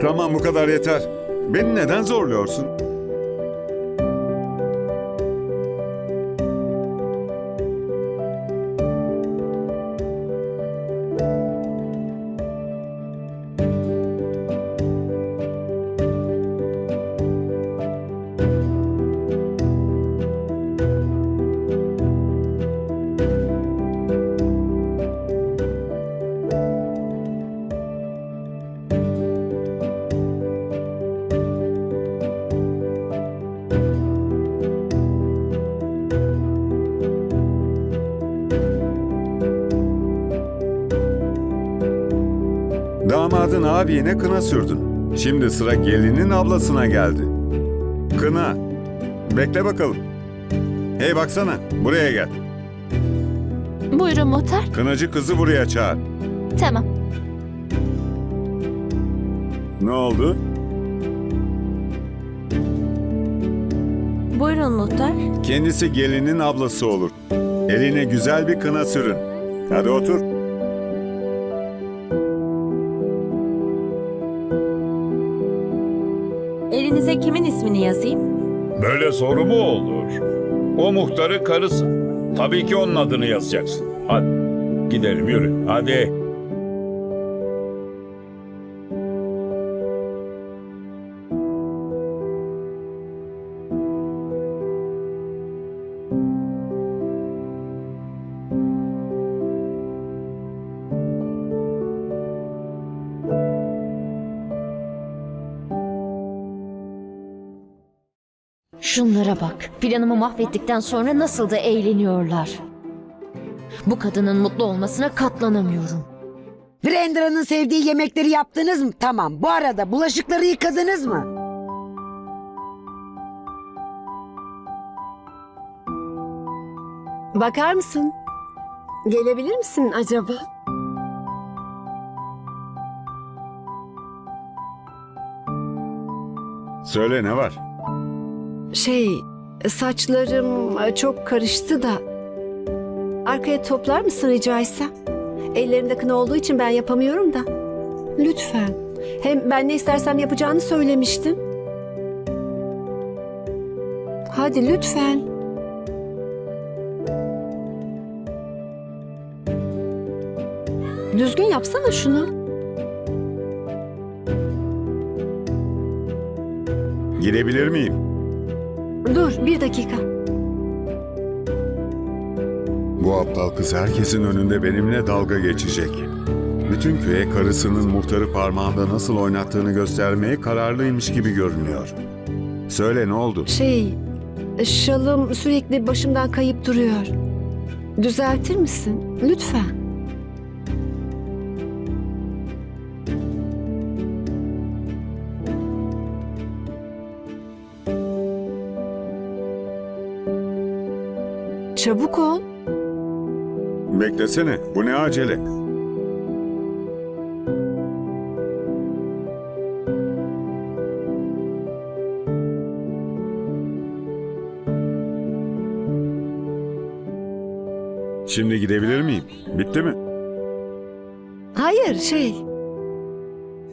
Tamam bu kadar yeter. Beni neden zorluyorsun? Damadın abine kına sürdün. Şimdi sıra gelinin ablasına geldi. Kına. Bekle bakalım. Hey baksana buraya gel. Buyurun muhtar. Kınacı kızı buraya çağır. Tamam. Ne oldu? Buyurun muhtar. Kendisi gelinin ablası olur. Eline güzel bir kına sürün. Hadi otur. İsmini yazayım? Böyle soru mu olur? O muhtarın karısı. Tabii ki onun adını yazacaksın. Hadi gidelim yürü. Hadi. Şunlara bak. Planımı mahvettikten sonra nasıl da eğleniyorlar. Bu kadının mutlu olmasına katlanamıyorum. Brendra'nın sevdiği yemekleri yaptınız mı? Tamam. Bu arada bulaşıkları yıkadınız mı? Bakar mısın? Gelebilir misin acaba? Söyle ne var? Şey, saçlarım çok karıştı da. Arkaya toplar mısın rica etsem? Ellerimde kına olduğu için ben yapamıyorum da. Lütfen. Hem ben ne istersem yapacağını söylemiştin. Hadi lütfen. Düzgün yapsana şunu. Girebilir miyim? Dur bir dakika. Bu aptal kız herkesin önünde benimle dalga geçecek. Bütün köye karısının muhtarı parmağında nasıl oynattığını göstermeye kararlıymış gibi görünüyor. Söyle ne oldu? Şey, şalım sürekli başımdan kayıp duruyor. Düzeltir misin? Lütfen. Çabuk ol. Beklesene. Bu ne acele? Şimdi gidebilir miyim? Bitti mi? Hayır, şey...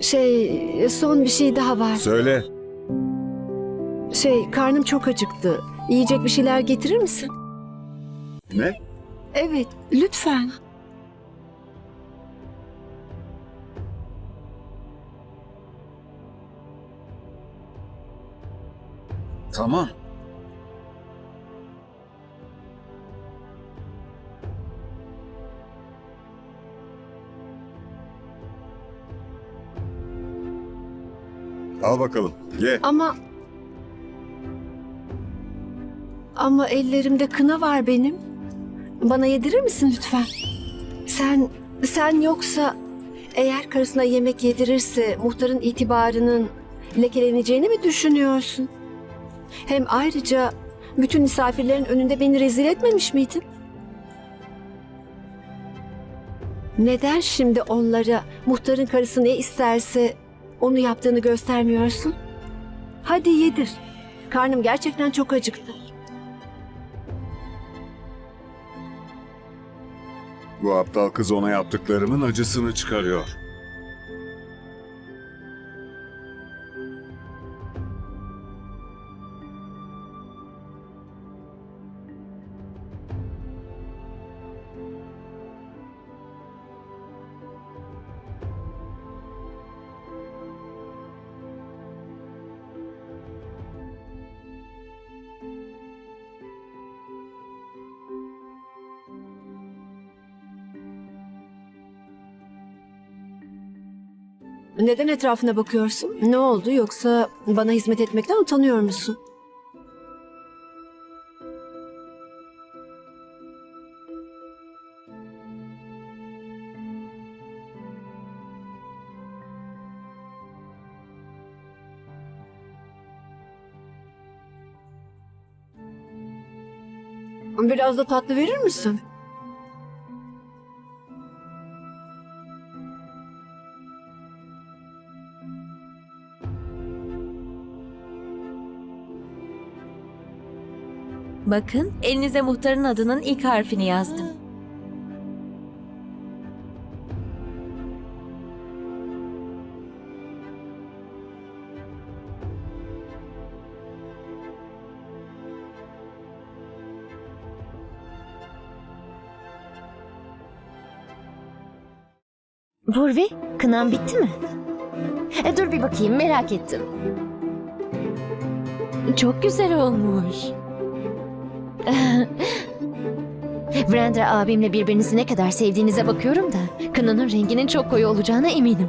Şey, son bir şey daha var. Söyle. Şey, karnım çok acıktı. Yiyecek bir şeyler getirir misin? Ne? Evet, lütfen. Tamam. Al bakalım. Ye. Ama... Ama ellerimde kına var benim. Bana yedirir misin lütfen? Sen, sen yoksa eğer karısına yemek yedirirse muhtarın itibarının lekeleneceğini mi düşünüyorsun? Hem ayrıca bütün misafirlerin önünde beni rezil etmemiş miydin? Neden şimdi onlara muhtarın karısı ne isterse onu yaptığını göstermiyorsun? Hadi yedir. Karnım gerçekten çok acıktı. Bu aptal kız ona yaptıklarımın acısını çıkarıyor. Neden etrafına bakıyorsun? Ne oldu yoksa bana hizmet etmekten utanıyor musun? Biraz da tatlı verir misin? Bakın elinize muhtarın adının ilk harfini yazdım. Purvi, kınan bitti mi? E, dur bir bakayım merak ettim. Çok güzel olmuş. Brenda abimle birbirinizi ne kadar sevdiğinize bakıyorum da kınanın renginin çok koyu olacağına eminim.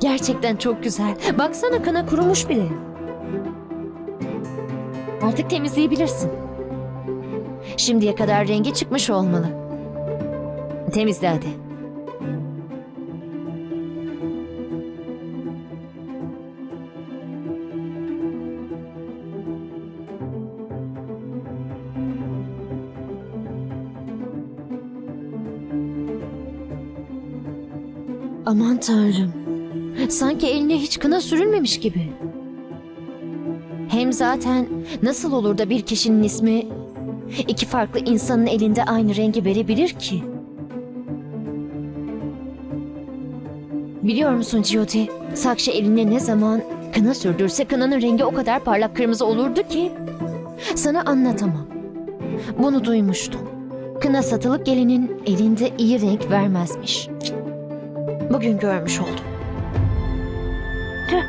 Gerçekten çok güzel. Baksana kına kurumuş bile. Artık temizleyebilirsin. Şimdiye kadar rengi çıkmış olmalı. Temizle hadi. Aman tanrım. Sanki eline hiç kına sürülmemiş gibi. Hem zaten nasıl olur da bir kişinin ismi iki farklı insanın elinde aynı rengi verebilir ki? Biliyor musun Jyoti? Sakşı eline ne zaman kına sürdürse kınanın rengi o kadar parlak kırmızı olurdu ki sana anlatamam. Bunu duymuştum. Kına satılık gelinin elinde iyi renk vermezmiş. Bugün görmüş oldum. Tüh,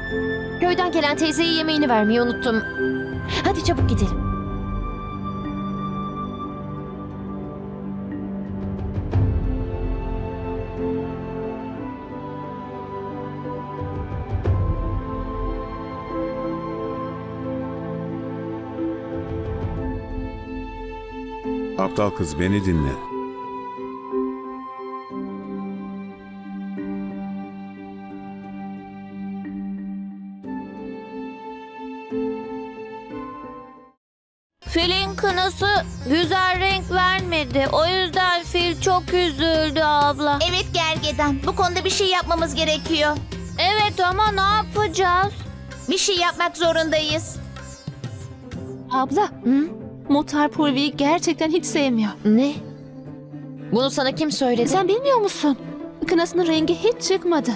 köyden gelen teyzeye yemeğini vermeyi unuttum. Hadi çabuk gidelim. Aptal kız beni dinle. Filin kınası güzel renk vermedi. O yüzden fil çok üzüldü abla. Evet gergedan. Bu konuda bir şey yapmamız gerekiyor. Evet ama ne yapacağız? Bir şey yapmak zorundayız. Abla, Hı? Muhtar Purvi'yi gerçekten hiç sevmiyor. Ne? Bunu sana kim söyledi? Sen bilmiyor musun? Kınasının rengi hiç çıkmadı.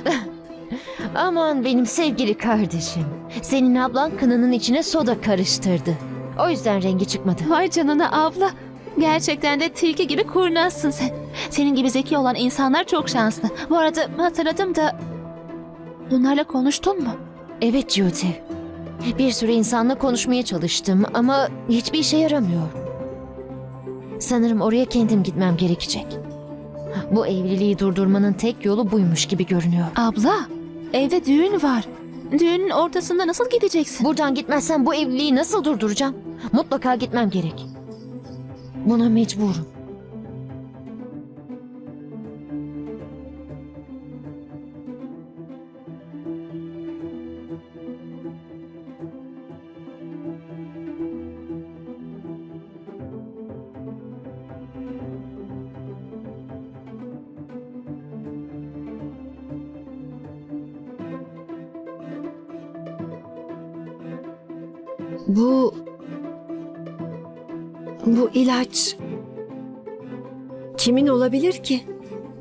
Aman benim sevgili kardeşim. Senin ablan kınanın içine soda karıştırdı. O yüzden rengi çıkmadı. Vay canına abla. Gerçekten de tilki gibi kurnazsın sen. Senin gibi zeki olan insanlar çok şanslı. Bu arada hatırladım da... Onlarla konuştun mu? Evet Jyoti. Bir sürü insanla konuşmaya çalıştım ama hiçbir işe yaramıyor. Sanırım oraya kendim gitmem gerekecek. Bu evliliği durdurmanın tek yolu buymuş gibi görünüyor. Abla, evde düğün var. Düğünün ortasında nasıl gideceksin? Buradan gitmezsem bu evliliği nasıl durduracağım? Mutlaka gitmem gerek. Buna mecburum. Bu... Bu ilaç... Kimin olabilir ki?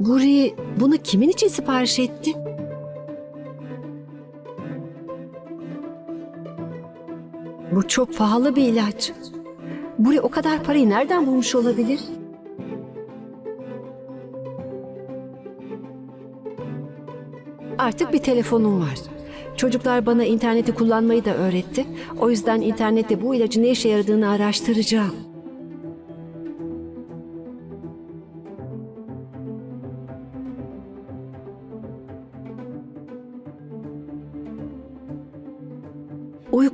Guri bunu kimin için sipariş etti? Bu çok pahalı bir ilaç. Guri o kadar parayı nereden bulmuş olabilir? Artık bir telefonum var. Çocuklar bana interneti kullanmayı da öğretti. O yüzden internette bu ilacın ne işe yaradığını araştıracağım.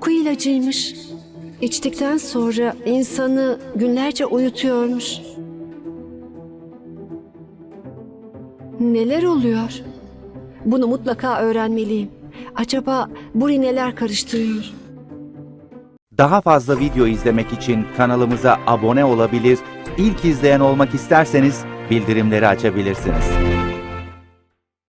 Uyku ilacıymış. İçtikten sonra insanı günlerce uyutuyormuş. Neler oluyor? Bunu mutlaka öğrenmeliyim. Acaba Buri neler karıştırıyor? Daha fazla video izlemek için kanalımıza abone olabilir, ilk izleyen olmak isterseniz bildirimleri açabilirsiniz.